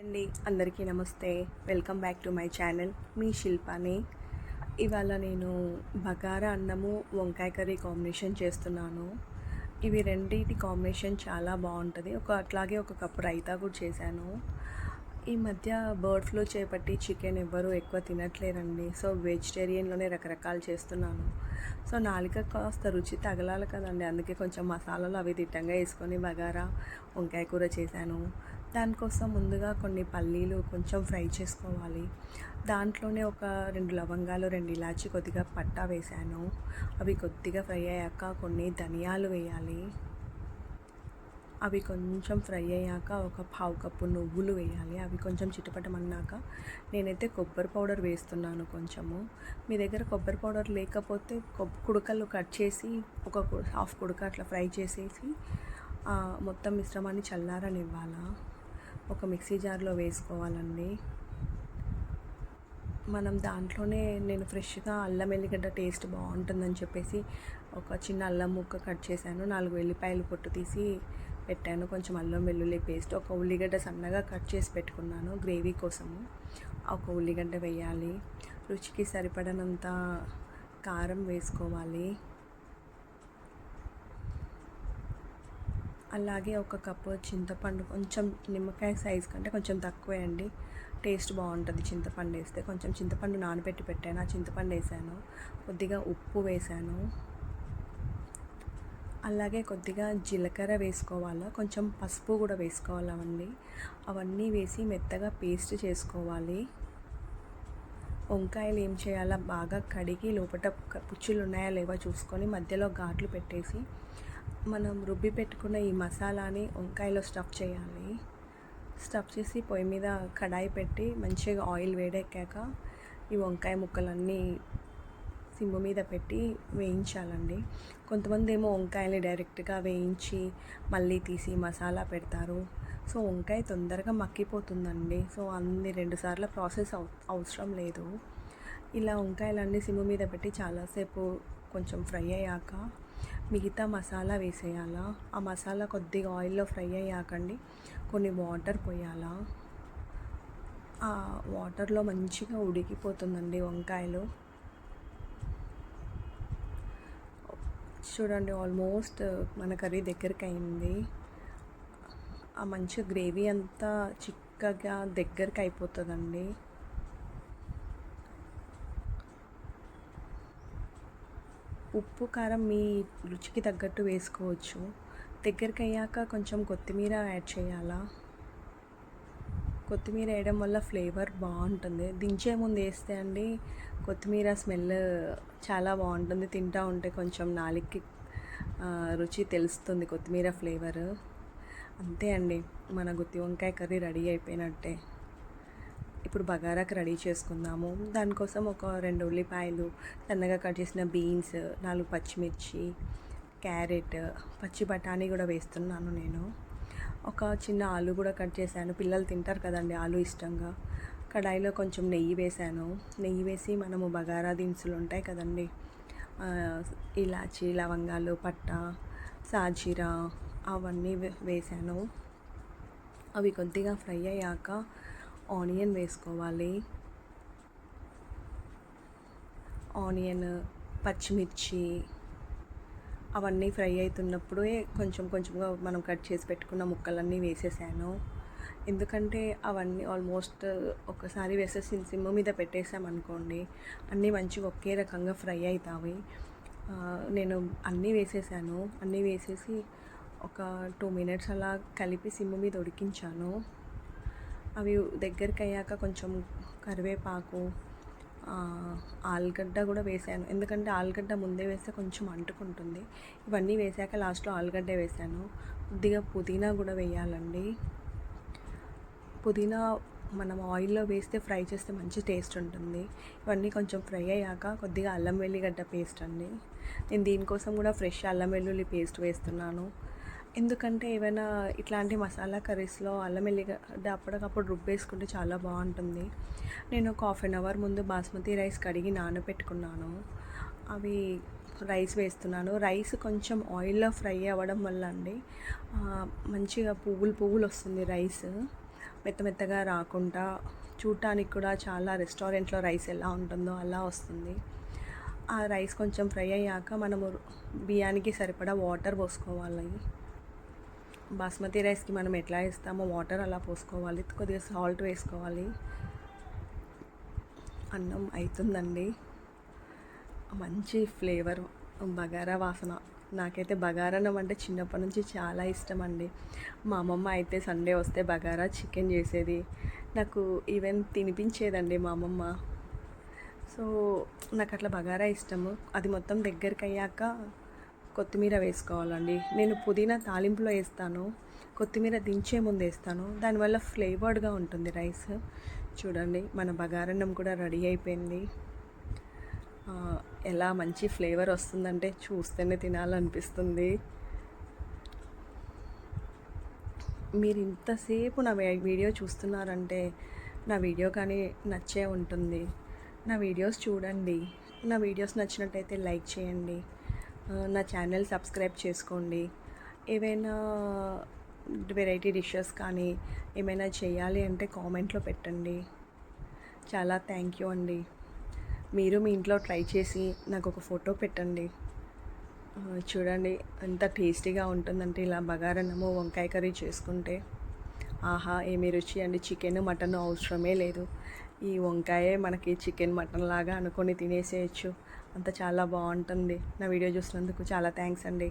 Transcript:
అండి అందరికీ నమస్తే. Welcome back to my channel మీ శిల్పాని. ఇవాళ నేను బగారా అన్నము వంకాయ కర్రీ కాంబినేషన్ చేస్తున్నాను. ఇవి రెండింటి కాంబినేషన్ చాలా బాగుంటుంది. ఒక అట్లాగే ఒక కప్పు రైతా కూడా చేశాను. ఈ మధ్య బర్డ్ ఫ్లూ చేపట్టి చికెన్ ఎవ్వరూ ఎక్కువ తినట్లేరండి. సో వెజిటేరియన్లోనే రకరకాలు చేస్తున్నాను. సో నాలుక కాస్త రుచి తగలాలి కదండి. అందుకే కొంచెం మసాలాలు అవి దిట్టంగా వేసుకొని బగారా వంకాయ కూర చేశాను. దానికోసం ముందుగా కొన్ని పల్లీలు కొంచెం ఫ్రై చేసుకోవాలి. దాంట్లోనే ఒక రెండు లవంగాలు రెండు ఇలాచి కొద్దిగా పట్టా వేశాను. అవి కొద్దిగా ఫ్రై అయ్యాక కొన్ని ధనియాలు వేయాలి. అవి కొంచెం ఫ్రై అయ్యాక ఒక పావు కప్పు నువ్వులు వేయాలి. అవి కొంచెం చిటపటమన్నాక నేనైతే కొబ్బరి పౌడర్ వేస్తున్నాను కొంచెము. మీ దగ్గర కొబ్బరి పౌడర్ లేకపోతే కొబ్బ కుడకలు కట్ చేసి ఒక కు- హాఫ్ కుడక అట్లా ఫ్రై చేసేసి మొత్తం మిశ్రమాన్ని చల్లారనివ్వాలా? ఒక మిక్సీ జార్లో వేసుకోవాలండి. మనం దాంట్లోనే నేను ఫ్రెష్గా అల్లం వెల్లిగడ్డ టేస్ట్ బాగుంటుందని చెప్పేసి ఒక చిన్న అల్లం ముక్క కట్ చేశాను. నాలుగు వెల్లిపాయలు పొట్టు తీసి పెట్టాను. కొంచెం అల్లం వెల్లుల్లి పేస్ట్ ఒక ఉల్లిగడ్డ సన్నగా కట్ చేసి పెట్టుకున్నాను గ్రేవీ కోసము. ఒక ఉల్లిగడ్డ వేయాలి. రుచికి సరిపడనంత కారం వేసుకోవాలి. అలాగే ఒక కప్పు చింతపండు కొంచెం నిమ్మకాయ సైజ్ కంటే కొంచెం తక్కువే అండి. టేస్ట్ బాగుంటుంది చింతపండు వేస్తే. కొంచెం చింతపండు నానబెట్టి పెట్టాను. ఆ చింతపండు వేసాను. కొద్దిగా ఉప్పు వేసాను. అలాగే కొద్దిగా జీలకర్ర వేసుకోవాలా? కొంచెం పసుపు కూడా వేసుకోవాలి అవన్నీ? అవన్నీ వేసి మెత్తగా పేస్ట్ చేసుకోవాలి. వంకాయలు ఏం చేయాలా? బాగా కడిగి లోపల పుచ్చులు ఉన్నాయా లేవా చూసుకొని మధ్యలో ఘాట్లు పెట్టేసి మనం రుబ్బి పెట్టుకున్న ఈ మసాలాని వంకాయలో స్టఫ్ చేయాలి. స్టఫ్ చేసి పొయ్యి మీద కడాయి పెట్టి మంచిగా ఆయిల్ వేడెక్కాక ఈ వంకాయ ముక్కలన్నీ సిమ్ము మీద పెట్టి వేయించాలండి. కొంతమంది ఏమో వంకాయని డైరెక్ట్గా వేయించి మళ్ళీ తీసి మసాలా పెడతారు. సో వంకాయ తొందరగా మక్కిపోతుందండి. సో అన్ని రెండుసార్లు ప్రాసెస్ అవసరం లేదు. ఇలా వంకాయలన్నీ సిమ్ మీద పెట్టి చాలాసేపు కొంచెం ఫ్రై అయ్యాక మిగతా మసాలా వేసేయాలా? ఆ మసాలా కొద్దిగా ఆయిల్లో ఫ్రై అయ్యాకండి. కొన్ని వాటర్ పోయాలా? ఆ వాటర్లో మంచిగా ఉడికిపోతుందండి వంకాయలు. చూడండి ఆల్మోస్ట్ మన కర్రీ దగ్గరికి అయింది ఆ మంచి గ్రేవీ అంతా చిక్కగా దగ్గరికి అయిపోతుందండి ఉప్పు కారం మీ రుచికి తగ్గట్టు వేసుకోవచ్చు. దగ్గరికి అయ్యాక కొంచెం కొత్తిమీర యాడ్ చేయాలా? కొత్తిమీర వేయడం వల్ల ఫ్లేవర్ బాగుంటుంది. దించే ముందు వేస్తే అండి కొత్తిమీర స్మెల్ చాలా బాగుంటుంది. తింటా ఉంటే కొంచెం నాలికి రుచి తెలుస్తుంది కొత్తిమీర ఫ్లేవర్. అంతే అండి. మన గుత్తి వంకాయ కర్రీ రెడీ అయిపోయినట్టే. ఇప్పుడు బగారాకి రెడీ చేసుకుందాము. దానికోసం ఒక రెండు ఉల్లిపాయలు సన్నగా కట్ చేసిన బీన్స్ నాలుగు పచ్చిమిర్చి క్యారెట్ పచ్చి బఠానీ కూడా వేస్తున్నాను నేను. ఒక చిన్న ఆలు కూడా కట్ చేశాను. పిల్లలు తింటారు కదండి ఆలు ఇష్టంగా. కడాయిలో కొంచెం నెయ్యి వేశాను. నెయ్యి వేసి మనము బగారా దినుసులు ఉంటాయి కదండి. ఇలాచి లవంగాలు పట్ట సాజీరా అవన్నీ వే- వేశాను. అవి కొద్దిగా ఫ్రై అయ్యాక ఆనియన్ వేసుకోవాలి. ఆనియన్ పచ్చిమిర్చి అవన్నీ ఫ్రై అవుతున్నప్పుడే కొంచెం కొంచెంగా మనం కట్ చేసి పెట్టుకున్న ముక్కలన్నీ వేసేసాను. ఎందుకంటే అవన్నీ ఆల్మోస్ట్ ఒకసారి వేసేసి సిమ్ మీద పెట్టేసామనుకోండి అన్నీ మంచిగా ఒకే రకంగా ఫ్రై అవుతాయి నేను అన్నీ వేసేసాను. అన్నీ వేసేసి ఒక టూ మినిట్స్ అలా కలిపి సిమ్ మీద ఉడికించాను. అవి దగ్గరికి అయ్యాక కొంచెం కరివేపాకు ఆలుగడ్డ కూడా వేసాను. ఎందుకంటే ఆలుగడ్డ ముందే వేస్తే కొంచెం అంటుకుంటుంది. ఇవన్నీ వేసాక లాస్ట్లో ఆలుగడ్డ వేసాను. కొద్దిగా పుదీనా కూడా వేయాలండి. పుదీనా మనం ఆయిల్లో వేస్తే ఫ్రై చేస్తే మంచి టేస్ట్ ఉంటుంది. ఇవన్నీ కొంచెం ఫ్రై అయ్యాక కొద్దిగా అల్లం వెల్లిగడ్డ పేస్ట్ అండి. నేను దీనికోసం కూడా ఫ్రెష్ అల్లం వెల్లుల్లి పేస్ట్ వేస్తున్నాను. ఎందుకంటే ఏమైనా ఇట్లాంటి మసాలా కర్రీస్లో అల్లం వెల్లిగడ్డ అప్పటికప్పుడు రుబ్బేసుకుంటే చాలా బాగుంటుంది. నేను ఒక హాఫ్ అన్ అవర్ ముందు బాస్మతి రైస్ కడిగి నానబెట్టుకున్నాను. అవి రైస్ వేస్తున్నాను. రైస్ కొంచెం ఆయిల్లో ఫ్రై అవ్వడం వల్ల అండి మంచిగా పువ్వులు పువ్వులు వస్తుంది రైస్. మెత్త మెత్తగా రాకుండా చూడటానికి కూడా చాలా రెస్టారెంట్లో రైస్ ఎలా ఉంటుందో అలా వస్తుంది. ఆ రైస్ కొంచెం ఫ్రై అయ్యాక మనము బియ్యానికి సరిపడా వాటర్ పోసుకోవాలి. బాస్మతి రైస్కి మనం ఎట్లా వేస్తామో వాటర్ అలా పోసుకోవాలి కొద్దిగా సాల్ట్ వేసుకోవాలి. అన్నం అవుతుందండి మంచి ఫ్లేవర్ బగారా వాసన. నాకైతే బగారన్నం అంటే చిన్నప్పటి నుంచి చాలా ఇష్టం అండి మా అమ్మమ్మ అయితే సండే వస్తే బగారా చికెన్ చేసేది. నాకు ఈవెన్ తినిపించేదండి మా అమ్మమ్మ. సో నాకు అట్లా బగారా ఇష్టము. అది మొత్తం దగ్గరికి అయ్యాక కొత్తిమీర వేసుకోవాలండి. నేను పుదీనా తాలింపులో వేస్తాను. కొత్తిమీర దించే ముందు వేస్తాను. దానివల్ల ఫ్లేవర్డ్గా ఉంటుంది రైస్. చూడండి మన బగారన్నం కూడా రెడీ అయిపోయింది. ఎలా మంచి ఫ్లేవర్ వస్తుందంటే చూస్తేనే తినాలనిపిస్తుంది. మీరు ఇంతసేపు నా వీడియో చూస్తున్నారంటే నా వీడియో కానీ నచ్చే ఉంటుంది. నా వీడియోస్ చూడండి. నా వీడియోస్ నచ్చినట్టయితే లైక్ చేయండి. నా ఛానల్ సబ్స్క్రైబ్ చేసుకోండి. ఏవైనా వెరైటీ డిషెస్ కానీ ఏమైనా చేయాలి అంటే కామెంట్లో పెట్టండి. చాలా థ్యాంక్ యూ అండి. మీరు మీ ఇంట్లో ట్రై చేసి నాకు ఒక ఫోటో పెట్టండి. చూడండి ఎంత టేస్టీగా ఉంటుందంటే ఇలా బగారన్నము వంకాయ కర్రీ చేసుకుంటే. ఆహా ఏమి రుచి అండి. చికెన్ మటన్ అవసరమే లేదు. ఈ వంకాయే మనకి చికెన్ మటన్ లాగా అనుకొని తినేసేయచ్చు. అంత చాలా బాగుంటుంది. నా వీడియో చూసినందుకు చాలా థ్యాంక్స్ అండి.